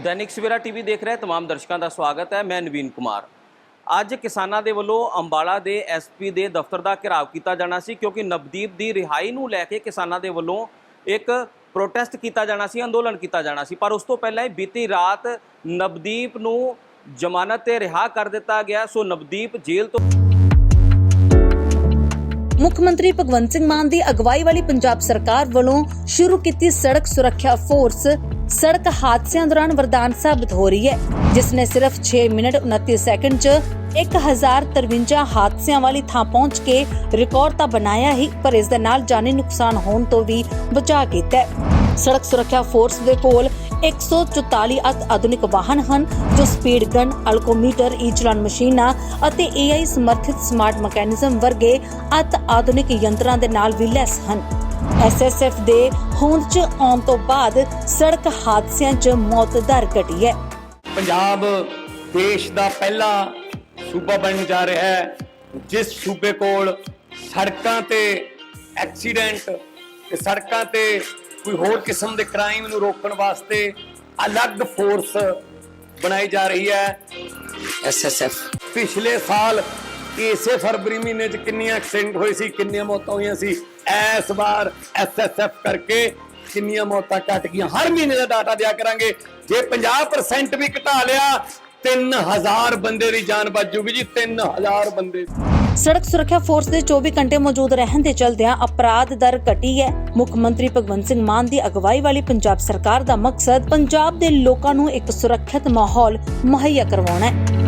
Dainik Savera TV ਦੇਖ ਰਹੇ तमाम ਦਰਸ਼ਕਾਂ ਦਾ ਸਵਾਗਤ ਹੈ ਮੈਂ ਨਵੀਨ ਕੁਮਾਰ ਅੱਜ ਕਿਸਾਨਾਂ ਦੇ ਵੱਲੋਂ ਅੰਬਾਲਾ ਦੇ ਐਸਪੀ ਦੇ ਦਫ਼ਤਰ ਦਾ ਘਿਰਾਵ ਕੀਤਾ ਜਾਣਾ ਸੀ ਕਿਉਂਕਿ ਨਵਦੀਪ ਦੀ ਰਿਹਾਈ ਨੂੰ ਲੈ ਕੇ ਕਿਸਾਨਾਂ ਦੇ ਵੱਲੋਂ ਇੱਕ ਪ੍ਰੋਟੈਸਟ ਕੀਤਾ ਜਾਣਾ ਸੀ ਅੰਦੋਲਨ ਕੀਤਾ ਜਾਣਾ ਸੀ ਪਰ ਉਸ ਤੋਂ ਪਹਿਲਾਂ ਹੀ ਬੀਤੀ ਰਾਤ ਨਵਦੀਪ ਨੂੰ ਜ਼ਮਾਨਤ ਤੇ ਰਿਹਾ ਕਰ ਦਿੱਤਾ ਗਿਆ ਸੋ ਨਵਦੀਪ ਜੇਲ੍ਹ ਤੋਂ ਮੁੱਖ ਮੰਤਰੀ ਭਗਵੰਤ ਸਿੰਘ ਮਾਨ ਦੀ ਅਗਵਾਈ ਵਾਲੀ ਪੰਜਾਬ ਸਰਕਾਰ ਵੱਲੋਂ ਸ਼ੁਰੂ ਕੀਤੀ ਸੜਕ ਸੁਰੱਖਿਆ ਫੋਰਸ ਸੜਕ ਹਾਦਸਿਆਂ ਦੌਰਾਨ ਵਰਦਾਨ ਸਾਬਤ ਹੋ ਰਹੀ ਹੈ ਜਿਸ ਨੇ ਸਿਰਫ 6 ਮਿੰਟ 29 ਸੈਕਿੰਡ 'ਚ 1053 ਹਾਦਸਿਆਂ ਵਾਲੀ ਥਾਂ ਪਹੁੰਚ ਕੇ ਰਿਕਾਰਡ ਤਾਂ ਬਣਾਇਆ ਹੀ, ਪਰ ਇਸ ਦੇ ਨਾਲ ਜਾਨੀ ਨੁਕਸਾਨ ਹੋਣ ਤੋਂ ਵੀ ਬਚਾ ਕੀਤਾ ਸੜਕ ਸੁਰੱਖਿਆ ਫੋਰਸ ਦੇ ਕੋਲ 144 ਅਤ ਆਧੁਨਿਕ ਵਾਹਨ ਹਨ, ਜੋ ਸਪੀਡ ਗਨ, ਅਲਕੋਮੀਟਰ ਈ ਚਲਾਨ ਮਸ਼ੀਨਾਂ ਅਤੇ AI ਸਮਰਥਿਤ ਸਮਾਰਟ ਮੈਕੈਨਿਜ਼ਮ ਵਰਗੇ ਅਤ ਆਧੁਨਿਕ ਯੰਤਰਾਂ ਦੇ ਨਾਲ ਵੀ ਲੈਸ ਹਨ। ਐਸਐਸਐਫ ਦੇ ਹੋਂਦ 'ਚ ਆਉਣ ਤੋਂ ਬਾਅਦ ਸੜਕ ਹਾਦਸਿਆਂ 'ਚ ਮੌਤ ਦਰ ਘਟੀ ਹੈ। ਪੰਜਾਬ ਦੇਸ਼ ਦਾ ਪਹਿਲਾ ਸੂਬਾ ਬਣਨ ਜਾ ਰਿਹਾ ਹੈ ਜਿਸ ਸੂਬੇ ਕੋਲ ਸੜਕਾਂ ਤੇ ਐਕਸੀਡੈਂਟ ਤੇ ਸੜਕਾਂ ਤੇ ਕੋਈ ਹੋਰ ਕਿਸਮ ਦੇ ਕ੍ਰਾਈਮ ਨੂੰ ਰੋਕਣ ਵਾਸਤੇ ਅਲੱਗ ਫੋਰਸ ਬਣਾਈ ਜਾ ਰਹੀ ਹੈ। ਐਸਐਸਐਫ ਪਿਛਲੇ ਸਾਲ ਇਸੇ ਫਰਵਰੀ ਮਹੀਨੇ 'ਚ ਕਿੰਨੀਆਂ ਐਕਸੀਡੈਂਟ ਹੋਏ ਸੀ, ਕਿੰਨੀਆਂ ਮੌਤਾਂ ਹੋਈਆਂ ਸੀ ਇਸ ਵਾਰ ਐਸਐਸਐਫ ਕਰਕੇ ਕਿੰਨੀਆਂ ਮੌਤਾਂ ਘਟ ਗਈਆਂ। ਹਰ ਮਹੀਨੇ ਦਾ ਡਾਟਾ ਦਿਆ ਕਰਾਂਗੇ। ਜੇ 50% ਵੀ ਘਟਾ ਲਿਆ 3000 ਬੰਦੇ ਦੀ ਜਾਨ ਬਚ ਜੂਗੀ ਜੀ 3000 ਬੰਦੇ ਸੜਕ ਸੁਰੱਖਿਆ ਫੋਰਸ ਦੇ 24 ਘੰਟੇ ਮੌਜੂਦ ਰਹਿਣ ਦੇ ਚਲਦਿਆਂ ਅਪਰਾਧ ਦਰ ਘਟੀ ਹੈ। ਮੁੱਖ ਮੰਤਰੀ ਭਗਵੰਤ ਸਿੰਘ ਮਾਨ ਦੀ ਅਗਵਾਈ ਵਾਲੀ ਪੰਜਾਬ ਸਰਕਾਰ ਦਾ ਮਕਸਦ, ਪੰਜਾਬ ਦੇ ਲੋਕਾਂ ਨੂੰ ਇੱਕ ਸੁਰੱਖਿਅਤ ਮਾਹੌਲ ਮੁਹੱਈਆ ਕਰਵਾਉਣਾ ਹੈ।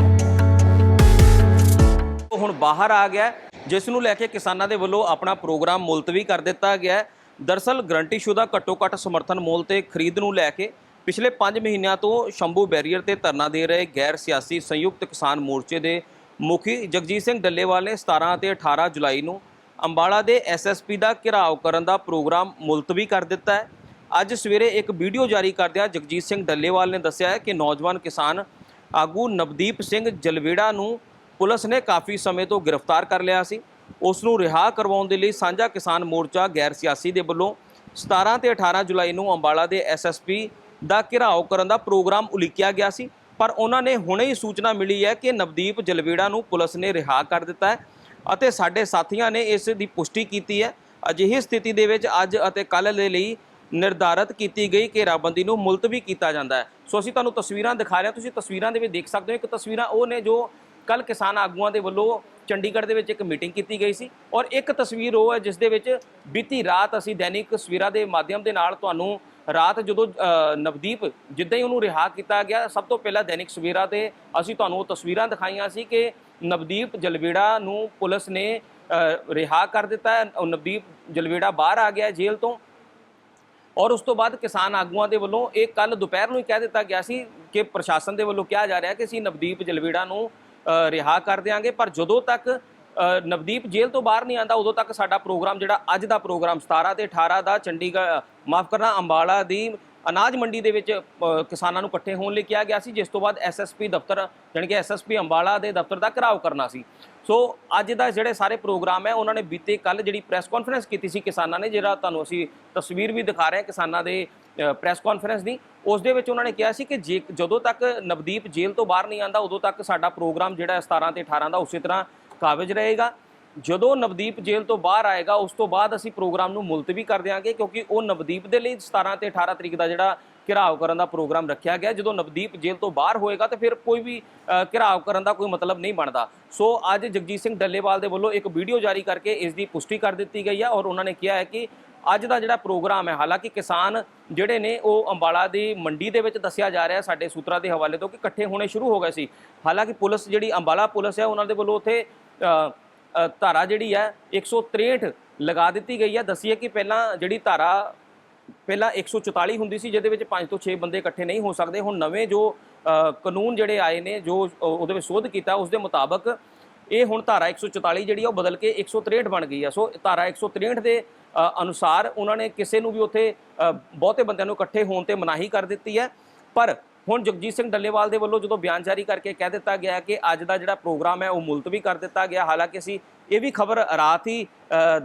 ਹੁਣ ਬਾਹਰ ਆ ਗਿਆ ਜਿਸ ਨੂੰ ਲੈ ਕੇ ਕਿਸਾਨਾਂ ਦੇ ਵੱਲੋਂ ਆਪਣਾ ਪ੍ਰੋਗਰਾਮ ਮੁਲਤਵੀ ਕਰ ਦਿੱਤਾ ਗਿਆ ਹੈ। ਦਰਸਲ ਗਰੰਟੀਸ਼ੁਦਾ ਘੱਟੋ ਘੱਟ ਸਮਰਥਨ ਮੁੱਲ ਤੇ ਖਰੀਦ ਨੂੰ ਲੈ ਕੇ ਪਿਛਲੇ 5 ਮਹੀਨਿਆਂ ਤੋਂ ਸ਼ੰਭੂ ਬੈਰੀਅਰ ਤੇ ਧਰਨਾ ਦੇ ਰਹੇ ਗੈਰ ਸਿਆਸੀ ਸੰਯੁਕਤ ਕਿਸਾਨ ਮੋਰਚੇ ਦੇ ਮੁਖੀ ਜਗਜੀਤ ਸਿੰਘ ਡੱਲੇਵਾਲ ਨੇ 17 ਤੇ 18 ਜੁਲਾਈ ਨੂੰ ਅੰਬਾਲਾ ਦੇ ਐਸਐਸਪੀ ਦਾ ਘਿਰਾਓ ਕਰਨ ਦਾ ਪ੍ਰੋਗਰਾਮ ਮੁਲਤਵੀ ਕਰ ਦਿੱਤਾ ਹੈ ਅੱਜ ਸਵੇਰੇ ਇੱਕ ਵੀਡੀਓ ਜਾਰੀ ਕਰਦਿਆਂ ਜਗਜੀਤ ਸਿੰਘ ਡੱਲੇਵਾਲ ਨੇ ਦੱਸਿਆ ਹੈ ਕਿ ਨੌਜਵਾਨ ਕਿਸਾਨ ਆਗੂ ਨਵਦੀਪ ਸਿੰਘ ਜਲਵੇੜਾ ਨੂੰ ਪੁਲਿਸ ਨੇ ਕਾਫੀ ਸਮੇਂ ਤੋਂ ਗ੍ਰਿਫਤਾਰ ਕਰ ਲਿਆ ਸੀ। ਉਸ ਨੂੰ ਰਿਹਾ ਕਰਵਾਉਣ ਦੇ ਲਈ ਸਾਂਝਾ ਕਿਸਾਨ ਮੋਰਚਾ ਗੈਰ ਸਿਆਸੀ ਦੇ ਵੱਲੋਂ 17 ਤੇ 18 ਜੁਲਾਈ ਨੂੰ ਅੰਬਾਲਾ ਦੇ ਐਸਐਸਪੀ ਦਾ ਘਿਰਾਓ ਕਰਨ ਦਾ ਪ੍ਰੋਗਰਾਮ ਉਲੀਕਿਆ ਗਿਆ ਸੀ। ਪਰ ਉਹਨਾਂ ਨੇ ਹੁਣੇ ਹੀ ਸੂਚਨਾ ਮਿਲੀ ਹੈ ਕਿ ਨਵਦੀਪ ਜਲਵੇੜਾ ਨੂੰ ਪੁਲਿਸ ਨੇ ਰਿਹਾ ਕਰ ਦਿੱਤਾ ਹੈ ਅਤੇ ਸਾਡੇ ਸਾਥੀਆਂ ਨੇ ਇਸ ਦੀ ਪੁਸ਼ਟੀ ਕੀਤੀ ਹੈ। ਅਜਿਹੀ ਸਥਿਤੀ ਦੇ ਵਿੱਚ ਅੱਜ ਅਤੇ ਕੱਲ੍ਹ ਦੇ ਲਈ ਨਿਰਧਾਰਤ ਕੀਤੀ ਗਈ ਘੇਰਾਬੰਦੀ ਨੂੰ ਮੁਲਤਵੀ ਕੀਤਾ ਜਾਂਦਾ ਹੈ। ਸੋ ਅਸੀਂ ਤੁਹਾਨੂੰ ਤਸਵੀਰਾਂ ਦਿਖਾ ਰਹੇ ਹਾਂ। ਤੁਸੀਂ ਤਸਵੀਰਾਂ ਦੇ ਵਿੱਚ ਦੇਖ ਸਕਦੇ ਹੋ। ਇੱਕ ਤਸਵੀਰਾਂ ਉਹ ਨੇ ਜੋ ਕੱਲ ਕਿਸਾਨ ਆਗੂਆਂ ਦੇ ਵੱਲੋਂ ਚੰਡੀਗੜ੍ਹ ਦੇ ਵਿੱਚ ਇੱਕ ਮੀਟਿੰਗ ਕੀਤੀ ਗਈ ਸੀ ਔਰ ਇੱਕ ਤਸਵੀਰ ਉਹ ਹੈ ਜਿਸ ਦੇ ਵਿੱਚ ਬੀਤੀ ਰਾਤ ਅਸੀਂ ਦੈਨਿਕ ਸਵੇਰਾ ਦੇ ਮਾਧਿਅਮ ਦੇ ਨਾਲ ਤੁਹਾਨੂੰ ਰਾਤ ਜਦੋਂ ਨਵਦੀਪ ਜਿੱਦਾਂ ਹੀ ਉਹਨੂੰ ਰਿਹਾ ਕੀਤਾ ਗਿਆ ਸਭ ਤੋਂ ਪਹਿਲਾਂ ਦੈਨਿਕ ਸਵੇਰਾ ਤੇ ਅਸੀਂ ਤੁਹਾਨੂੰ ਉਹ ਤਸਵੀਰਾਂ ਦਿਖਾਈਆਂ ਸੀ ਕਿ ਨਵਦੀਪ ਜਲਵੇੜਾ ਨੂੰ ਪੁਲਿਸ ਨੇ ਅ, ਰਿਹਾ ਕਰ ਦਿੱਤਾ ਹੈ ਨਵਦੀਪ ਜਲਵੇੜਾ ਬਾਹਰ ਆ ਗਿਆ ਜੇਲ੍ਹ ਤੋਂ ਔਰ ਉਸ ਤੋਂ ਬਾਅਦ ਕਿਸਾਨ ਆਗੂਆਂ ਦੇ ਵੱਲੋਂ ਇਹ ਕੱਲ ਦੁਪਹਿਰ ਨੂੰ ਹੀ ਕਹਿ ਦਿੱਤਾ ਗਿਆ ਸੀ ਕਿ ਪ੍ਰਸ਼ਾਸਨ ਦੇ ਵੱਲੋਂ ਕਿਹਾ ਜਾ ਰਿਹਾ ਕਿ ਅਸੀਂ ਨਵਦੀਪ ਜਲਵੇੜਾ ਨੂੰ ਰਿਹਾ ਕਰ ਦਿਆਂਗੇ। ਪਰ ਜਦੋਂ ਤੱਕ ਨਵਦੀਪ ਜੇਲ੍ਹ ਤੋਂ ਬਾਹਰ ਨਹੀਂ ਆਂਦਾ, ਉਦੋਂ ਤੱਕ ਸਾਡਾ ਪ੍ਰੋਗਰਾਮ ਜਿਹੜਾ ਅੱਜ ਦਾ ਪ੍ਰੋਗਰਾਮ 17 ਤੇ 18 ਦਾ ਚੰਡੀਗੜ੍ਹ ਮਾਫ ਕਰਨਾ, ਅੰਬਾਲਾ ਦੀ ਅਨਾਜ ਮੰਡੀ ਦੇ ਵਿੱਚ ਕਿਸਾਨਾਂ ਨੂੰ ਇਕੱਠੇ ਹੋਣ ਲਈ ਕਿਹਾ ਗਿਆ ਸੀ, ਜਿਸ ਤੋਂ ਬਾਅਦ ਐਸਐਸਪੀ ਦਫ਼ਤਰ, ਜਾਣੀ ਕਿ ਐਸਐਸਪੀ ਅੰਬਾਲਾ ਦੇ ਦਫ਼ਤਰ ਦਾ ਘਿਰਾਓ ਕਰਨਾ ਸੀ। ਸੋ ਅੱਜ ਦਾ ਜਿਹੜੇ ਸਾਰੇ ਪ੍ਰੋਗਰਾਮ ਹੈ, ਉਹਨਾਂ ਨੇ ਬੀਤੇ ਕੱਲ ਜਿਹੜੀ ਪ੍ਰੈਸ ਕਾਨਫਰੰਸ ਕੀਤੀ ਸੀ ਕਿਸਾਨਾਂ ਨੇ, ਜਿਹੜਾ ਤੁਹਾਨੂੰ ਅਸੀਂ ਤਸਵੀਰ ਵੀ ਦਿਖਾ ਰਹੇ ਹਾਂ ਕਿਸਾਨਾਂ ਦੇ ਪ੍ਰੈਸ ਕਾਨਫਰੰਸ ਦੀ ਉਸ ਦੇ ਵਿੱਚ ਉਹਨਾਂ ਨੇ ਕਿਹਾ ਸੀ ਕਿ ਜੇ ਜਦੋਂ ਤੱਕ ਨਵਦੀਪ ਜੇਲ੍ਹ ਤੋਂ ਬਾਹਰ ਨਹੀਂ ਆਂਦਾ ਉਦੋਂ ਤੱਕ ਸਾਡਾ ਪ੍ਰੋਗਰਾਮ ਜਿਹੜਾ ਹੈ 17 ਤੇ 18 ਦਾ ਉਸੇ ਤਰ੍ਹਾਂ ਕਾਬਜ ਰਹੇਗਾ। ਜਦੋਂ ਨਵਦੀਪ ਜੇਲ੍ਹ ਤੋਂ ਬਾਹਰ ਆਏਗਾ ਉਸ ਤੋਂ ਬਾਅਦ ਅਸੀਂ ਪ੍ਰੋਗਰਾਮ ਨੂੰ ਮੁਲਤਵੀ ਕਰ ਦਿਆਂਗੇ ਕਿਉਂਕਿ ਉਹ ਨਵਦੀਪ ਦੇ ਲਈ 17 ਤੇ 18 ਤਰੀਕ ਦਾ ਜਿਹੜਾ ਘਿਰਾਓ ਕਰਨ ਦਾ ਪ੍ਰੋਗਰਾਮ ਰੱਖਿਆ ਗਿਆ। ਜਦੋਂ ਨਵਦੀਪ ਜੇਲ੍ਹ ਤੋਂ ਬਾਹਰ ਹੋਏਗਾ ਤਾਂ ਫਿਰ ਕੋਈ ਵੀ ਅ, ਘਿਰਾਓ ਕਰਨ ਦਾ ਕੋਈ ਮਤਲਬ ਨਹੀਂ ਬਣਦਾ। ਸੋ ਅੱਜ ਜਗਜੀਤ ਸਿੰਘ ਡੱਲੇਵਾਲ ਦੇ ਵੱਲੋਂ ਇੱਕ ਵੀਡੀਓ ਜਾਰੀ ਕਰਕੇ ਇਸ ਦੀ ਪੁਸ਼ਟੀ ਕਰ ਦਿੱਤੀ ਗਈ ਹੈ ਔਰ ਉਹਨਾਂ ਨੇ ਕਿਹਾ ਹੈ ਕਿ ਅੱਜ ਦਾ ਜਿਹੜਾ ਪ੍ਰੋਗਰਾਮ ਹੈ, ਹਾਲਾਂਕਿ ਕਿਸਾਨ ਜਿਹੜੇ ਨੇ, ਉਹ ਅੰਬਾਲਾ ਦੀ ਮੰਡੀ ਦੇ ਵਿੱਚ ਦੱਸਿਆ ਜਾ ਰਿਹਾ ਸਾਡੇ ਸੂਤਰਾਂ ਦੇ ਹਵਾਲੇ ਤੋਂ ਕਿ ਇਕੱਠੇ ਹੋਣੇ ਸ਼ੁਰੂ ਹੋ ਗਏ ਸੀ। ਹਾਲਾਂਕਿ ਪੁਲਿਸ ਜਿਹੜੀ ਅੰਬਾਲਾ ਪੁਲਿਸ ਹੈ, ਉਹਨਾਂ ਦੇ ਵੱਲੋਂ ਉੱਥੇ ਧਾਰਾ ਜਿਹੜੀ ਹੈ 163 ਲਗਾ ਦਿੱਤੀ ਗਈ ਹੈ। ਦੱਸੀਏ ਕਿ ਪਹਿਲਾਂ ਜਿਹੜੀ ਧਾਰਾ, ਪਹਿਲਾਂ 144 ਹੁੰਦੀ ਸੀ, ਜਿਹਦੇ ਵਿੱਚ 5 ਤੋਂ 6 ਬੰਦੇ ਇਕੱਠੇ ਨਹੀਂ ਹੋ ਸਕਦੇ। ਹੁਣ ਨਵੇਂ ਜੋ ਕਾਨੂੰਨ ਜਿਹੜੇ ਆਏ ਨੇ, ਜੋ ਉਹਦੇ ਵਿੱਚ ਸੋਧ ਕੀਤਾ, ਉਸ ਦੇ ਮੁਤਾਬਕ ਇਹ ਹੁਣ ਧਾਰਾ 144 ਜਿਹੜੀ ਆ, ਉਹ ਬਦਲ ਕੇ 163 ਬਣ ਗਈ ਆ। ਸੋ ਧਾਰਾ 163 ਦੇ ਅਨੁਸਾਰ ਉਹਨਾਂ ਨੇ ਕਿਸੇ ਨੂੰ ਵੀ ਉੱਥੇ ਬਹੁਤੇ ਬੰਦਿਆਂ ਨੂੰ ਇਕੱਠੇ ਹੋਣ ਤੇ ਮਨਾਹੀ ਕਰ ਦਿੱਤੀ ਹੈ। ਪਰ ਹੁਣ ਜਗਜੀਤ ਸਿੰਘ ਡੱਲੇਵਾਲ ਦੇ ਵੱਲੋਂ ਜਦੋਂ ਬਿਆਨ ਜਾਰੀ ਕਰਕੇ ਕਹਿ ਦਿੱਤਾ ਗਿਆ ਕਿ ਅੱਜ ਦਾ ਜਿਹੜਾ ਪ੍ਰੋਗਰਾਮ ਹੈ, ਉਹ ਮੁਲਤਵੀ ਕਰ ਦਿੱਤਾ ਗਿਆ। ਹਾਲਾਂਕਿ ਅਸੀਂ ਇਹ ਵੀ ਖਬਰ ਰਾਤ ਹੀ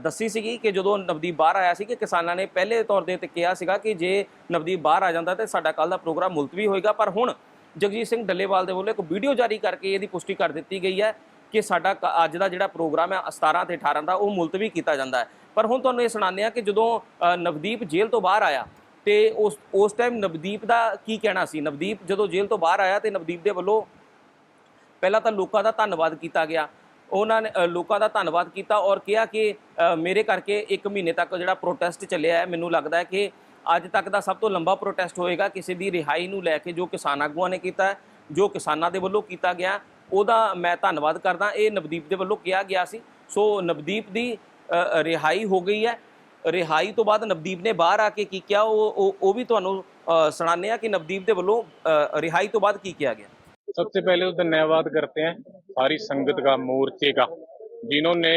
ਦੱਸੀ ਸੀਗੀ ਕਿ ਜਦੋਂ ਨਵਦੀਪ ਬਾਹਰ ਆਇਆ ਸੀ ਕਿ ਕਿਸਾਨਾਂ ਨੇ ਪਹਿਲੇ ਤੌਰ ਦੇ ਉੱਤੇ ਕਿਹਾ ਸੀਗਾ ਕਿ ਜੇ ਨਵਦੀਪ ਬਾਹਰ ਆ ਜਾਂਦਾ ਤੇ ਸਾਡਾ ਕੱਲ ਦਾ ਪ੍ਰੋਗਰਾਮ ਮੁਲਤਵੀ ਹੋਏਗਾ। ਪਰ ਹੁਣ ਜਗਜੀਤ ਸਿੰਘ ਡੱਲੇਵਾਲ ਦੇ ਵੱਲੋਂ ਇੱਕ ਵੀਡੀਓ ਜਾਰੀ ਕਰਕੇ ਇਹਦੀ ਪੁਸ਼ਟੀ ਕਰ ਦਿੱਤੀ ਗਈ ਹੈ। ਕਿ ਸਾਡਾ ਕ- ਅੱਜ ਦਾ ਜਿਹੜਾ ਪ੍ਰੋਗਰਾਮ ਹੈ 17 ਤੇ 18 ਦਾ, ਉਹ ਮੁਲਤਵੀ ਕੀਤਾ ਜਾਂਦਾ ਹੈ। ਪਰ ਹੁਣ ਤੁਹਾਨੂੰ ਇਹ ਸੁਣਾਉਂਦੇ ਆ ਕਿ ਜਦੋਂ ਨਵਦੀਪ ਜੇਲ੍ਹ ਤੋਂ ਬਾਹਰ ਆਇਆ, ਤੇ ਉਸ ਉਸ ਟਾਈਮ ਨਵਦੀਪ ਦਾ ਕੀ ਕਹਿਣਾ ਸੀ? ਨਵਦੀਪ ਜਦੋਂ ਜੇਲ੍ਹ ਤੋਂ ਬਾਹਰ ਆਇਆ ਤੇ ਨਵਦੀਪ ਦੇ ਵੱਲੋਂ ਪਹਿਲਾਂ ਤਾਂ ਲੋਕਾਂ ਦਾ ਧੰਨਵਾਦ ਕੀਤਾ ਗਿਆ। ਉਹਨਾਂ ਨੇ ਲੋਕਾਂ ਦਾ ਧੰਨਵਾਦ ਕੀਤਾ ਔਰ ਕਿਹਾ ਕਿ ਮੇਰੇ ਕਰਕੇ 1 ਮਹੀਨੇ ਤੱਕ ਜਿਹੜਾ ਪ੍ਰੋਟੈਸਟ ਚੱਲਿਆ ਹੈ, ਮੈਨੂੰ ਲੱਗਦਾ ਹੈ ਕਿ ਅੱਜ ਤੱਕ ਦਾ ਸਭ ਤੋਂ ਲੰਬਾ ਪ੍ਰੋਟੈਸਟ ਹੋਏਗਾ, ਕਿਸੇ ਦੀ ਰਿਹਾਈ ਨੂੰ ਲੈ ਕੇ ਜੋ ਕਿਸਾਨ ਆਗੂਆਂ ਨੇ ਕੀਤਾ ਜੋ ਕਿਸਾਨਾਂ ਦੇ ਵੱਲੋਂ ਕੀਤਾ ਗਿਆ। ਉਹਦਾ ਮੈਂ ਧੰਨਵਾਦ ਕਰਦਾ ਇਹ ਨਵਦੀਪ ਦੇ ਵੱਲੋਂ ਕਿਹਾ ਗਿਆ ਸੀ ਸੋ ਨਵਦੀਪ ਦੀ ਅ, ਰਿਹਾਈ ਹੋ ਗਈ ਹੈ ਰਿਹਾਈ ਤੋਂ ਬਾਅਦ ਨਵਦੀਪ ਨੇ ਬਾਹਰ ਆ ਕੇ ਕੀ ਕਿਹਾ ਉਹ ਉਹ- ਉਹ ਵੀ ਤੁਹਾਨੂੰ ਅ, ਸੁਣਾਉਂਦੇ ਆ ਕਿ ਨਵਦੀਪ ਦੇ ਵੱਲੋਂ ਅ, ਰਿਹਾਈ ਤੋਂ ਬਾਅਦ ਕੀ ਕਿਹਾ ਗਿਆ सबसे पहले तो धन्यवाद करते हैं सारी संगत का मोर्चे का जिन्होंने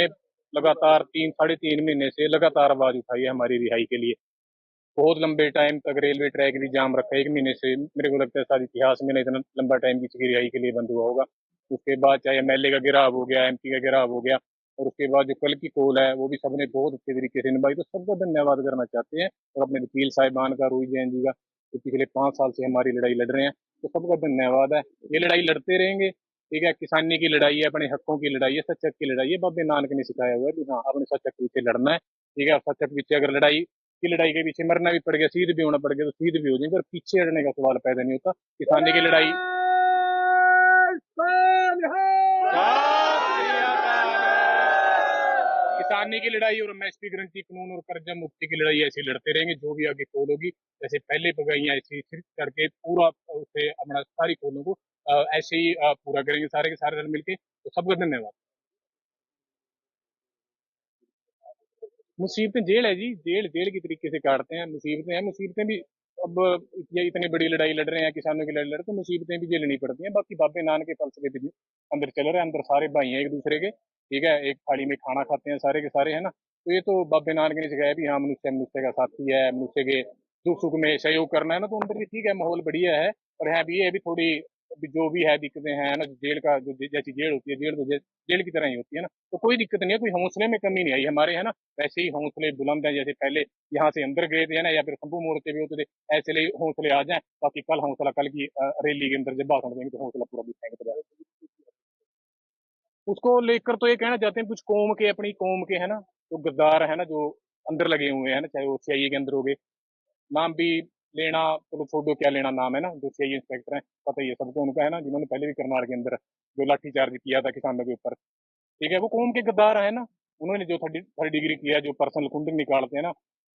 लगातार तीन साढ़े तीन महीने से लगातार आवाज उठाई है हमारी रिहाई के लिए बहुत लंबे टाइम तक रेलवे ट्रैक भी जाम रखा है एक महीने से मेरे को लगता है शायद इतिहास में नहीं इतना लंबा टाइम किसी की रिहाई के लिए बंद हुआ होगा उसके बाद चाहे एमएलए का गिराव हो गया एमपी का गिराव हो गया, और उसके बाद जो कल की कॉल है, वो भी सबने बहुत अच्छे तरीके से निभाई। तो सबका धन्यवाद करना चाहते हैं और अपने वकील साहिबान का, रोहित जैन जी का, जो तो पिछले पाँच साल से हमारी लड़ाई लड़ रहे हैं तो सबका धन्यवाद है। ये लड़ाई लड़ते रहेंगे, ठीक है? किसानी की लड़ाई है, अपने हकों की लड़ाई है, सचक की लड़ाई है। बाबे नानक ने सिखाया हुआ है कि हाँ अपने सचक पीछे लड़ना है, ठीक है? सचक पीछे अगर लड़ाई, की लड़ाई के पीछे मरना भी पड़ गया, सीध भी होना पड़ गया तो सीध भी हो जाएँगे और पीछे हटने का सवाल पैदा नहीं होता। किसानी की लड़ाई किसानी की लड़ाई और एमएसपी गारंटी कानून और कर्जा मुक्ति की लड़ाई ऐसी लड़ते रहेंगे, जो भी आगे खोल होगी। जैसे पहले पगाइयाँ ऐसी फिर करके पूरा उसे अपना सारी खोलों को ऐसे ही पूरा करेंगे सारे के सारे रल तो सबका धन्यवाद। मुसीबतें जेल है जी, जेल जेल की तरीके से काटते हैं। मुसीबतें हैं, मुसीबतें भी अब ये इतनी बड़ी लड़ाई लड़ रहे हैं, किसानों की लड़ाई लड़ तो मुसीबतें भी झेलनी पड़ती हैं। बाकी बाबे नान के फलसफे भी अंदर चल रहे हैं, अंदर सारे भाई हैं एक दूसरे के। ठीक है, एक थाली में खाना खाते हैं सारे के सारे, है ना? तो ये तो बाबे नानक ने सिखाया भी हाँ मनुष्य मनुष्य का साथी है, मनुष्य के दुख सुख में सहयोग करना है ना तो अंदर भी ठीक है, माहौल बढ़िया है। और यहाँ भी ये भी थोड़ी जो भी है दिक्कतें हैं ना, जेल का, जो जैसी जेल होती है, जेल तो जेल की तरह ही होती है ना तो कोई दिक्कत नहीं है, कोई हौसले में कमी नहीं आई हमारे, है ना? वैसे ही हौसले बुलंद हैं, जैसे पहले यहाँ से अंदर गए थे ना, या फिर शंभू मोर्चे भी होते थे, ऐसे ले हौसले आ जाएँ, बाकी कल हौसला कल की रैली के अंदर जब भाषण देंगे तो हौसला पूरा दिखाएँगे उसको लेकर तो ये कहना चाहते हैं, कुछ कौम के, अपनी कौम के, है ना, जो गद्दार है ना, जो अंदर लगे हुए हैं ना, चाहे वो सीआईए के अंदर हो गए। नाम भी लेना, चलो छोड़ो क्या लेना नाम है ना, जो सीआईए इंस्पेक्टर हैं, पता ही है सबको, उनका है ना, जिन्होंने पहले भी करनाल के अंदर जो लाठीचार्ज किया था किसानों के ऊपर ठीक है, वो कौम के गद्दार है ना, उन्होंने जो थर्ड थर्ड डिग्री किया, जो पर्सनल कुंडल निकालते हैं ना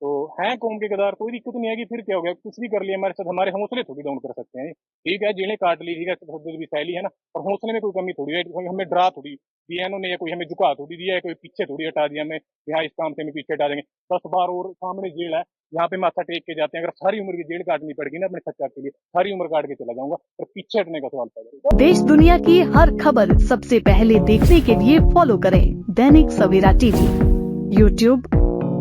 तो हैं कौम के कदार? कोई दिक्कत नहीं आएगी, फिर क्या हो गया? कुछ भी कर लिया, हमारे साथ, हमारे हौसले थोड़ी डाउन कर सकते हैं। ठीक है, जेलें काट ली, ठीक है भी सैली है ना और हौसले में कोई कमी थोड़ी है हमें डरा थोड़ी दिया इन्होंने, या कोई हमें झुका थोड़ी दिया है, कोई पीछे थोड़ी हटा दिया हमें यहाँ इस काम से हमें पीछे हटा देंगे। दस बार और सामने जेल है, यहाँ पे माथा टेक के जाते हैं, अगर सारी उम्र की जेल काटनी पड़ेगी ना अपने सच्चा के लिए, सारी उम्र काट के चला जाऊँगा, पर पीछे हटने का सवाल पैदा देश दुनिया की हर खबर सबसे पहले देखने के लिए फॉलो करें Dainik Savera TV YouTube